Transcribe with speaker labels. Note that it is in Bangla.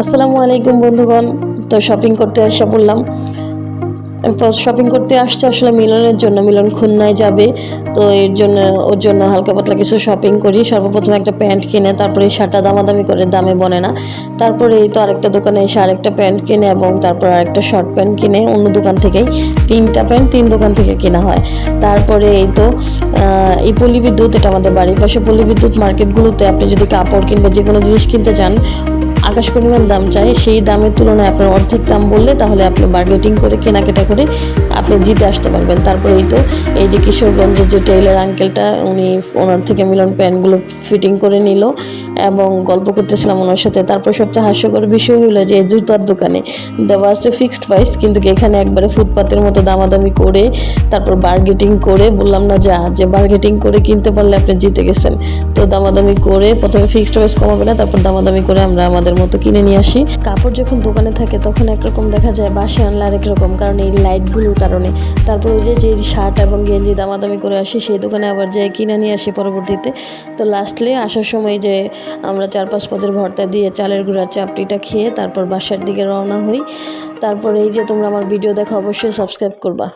Speaker 1: আসসালামু আলাইকুম বন্ধুগণ। তো শপিং করতে এসে বললাম শপিং করতে আসছে আসলে মিলনের জন্য। মিলন খুলনায় যাবে। তো এর জন্য, ওর জন্য হালকা পাতলা কিছু শপিং করি। সর্বপ্রথম একটা প্যান্ট কিনে, তারপরে এই শার্টটা দামাদামি করে, দামে বনে না। তারপরে এই তো আরেকটা দোকানে এসে আরেকটা প্যান্ট কিনে এবং তারপর আরেকটা শর্ট প্যান্ট কিনে। অন্য দোকান থেকেই তিনটা প্যান্ট তিন দোকান থেকে কেনা হয়। তারপরে এই তো এই পল্লী বিদ্যুৎ এটা আমাদের বাড়ির পাশে পল্লী বিদ্যুৎ মার্কেটগুলোতে আপনি যদি কাপড় কিংবা যে কোনো জিনিস কিনতে চান আকাশ পরিমাণ দাম চাই সেই দামের তুলনায় আপনার অর্ধেক দাম বললে তাহলে আপনি বার্গেটিং করে কেনাকাটা করে আপনি জিতে আসতে পারবেন। তারপরে এই তো, এই যে কিশোরগঞ্জের যে টেইলার আঙ্কেলটা উনি ওনার থেকে মিলন প্যান্টগুলো ফিটিং করে নিল এবং গল্প করতেছিলাম ওনার সাথে। তারপর সবচেয়ে হাস্যকর বিষয় হলো যে, জুতার দোকানে দেওয়া আছে ফিক্সড প্রাইস কিন্তু এখানে একবারে ফুটপাতের মতো দামাদামি করে, তারপর বার্গেটিং করে, বললাম না যা, যে বার্গেটিং করে কিনতে পারলে আপনি জিতে গেছেন। তো দামাদামি করে প্রথমে ফিক্সড প্রাইস কমাবে না, তারপর দামাদামি করে আমরা আমাদের মতো কিনে নিয়ে আসি। কাপড় যখন দোকানে থাকে, তখন একরকম দেখা যায় বাসে আনলে আরেক রকম, কারণ এই লাইটগুলোর কারণে। তারপর ওই যে যে শার্ট এবং গেঞ্জি দামাদামি করে আসি, সেই দোকানে আবার যে কিনে নিয়ে আসি পরবর্তীতে। তো লাস্টলি আসার সময় যে আমরা চার পাঁচ পদের ভর্তা দিয়ে চালের গুঁড়া চাপটিটা খেয়ে তারপর বাসার দিকে রওনা হই। তারপর এই যে তোমরা আমার ভিডিও দেখো, অবশ্যই সাবস্ক্রাইব করবা।